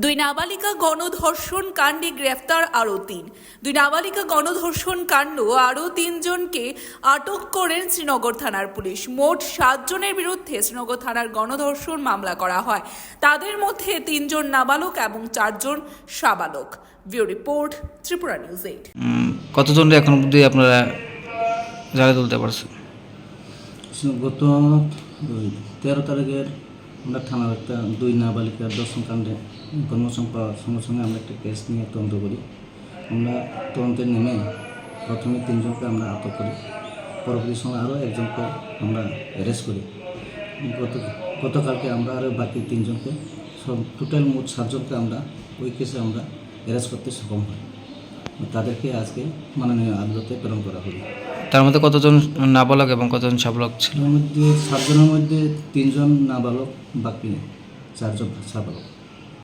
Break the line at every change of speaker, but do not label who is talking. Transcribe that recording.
দুই নাবালিকা গণধর্ষণ কাণ্ডে গ্রেফতার আরও তিন। দুই নাবালিকা গণধর্ষণ কাণ্ড আরও তিনজনকে আটক করেন শ্রীনগর থানার পুলিশ। মোট সাতজনের বিরুদ্ধে শ্রীনগর থানার গণধর্ষণ মামলা করা হয়। তাদের মধ্যে তিনজন নাবালক এবং চারজন সাবালক। View report Tripura news eight.
কতজন এখন অবধি আপনারা জালে তুলতে পারছেন?
গত তেরো তারিখের আমরা থানার একটা দুই নাবালিকার দর্শন কাণ্ডে ইনফরমেশন পাওয়ার সঙ্গে সঙ্গে আমরা একটা কেস নিয়ে তদন্ত করি। আমরা তদন্তে নেমে প্রথমে তিনজনকে আমরা আটক করি। পরবর্তী সময় আরও একজনকে আমরা অ্যারেস্ট করি। গত গতকালকে আমরা আরও বাকি তিনজনকে সব টোটাল মোট সাতজনকে আমরা ওই কেসে আমরা অ্যারেস্ট করতে সক্ষম হই। তাদেরকে আজকে মাননীয় আদালতে প্রেরণ করা হলো।
তার মধ্যে কতজন নাবালক এবং কতজন সাবালক ছিল?
মধ্যে সাতজনের মধ্যে তিনজন নাবালক বাকি চারজন সাবালক।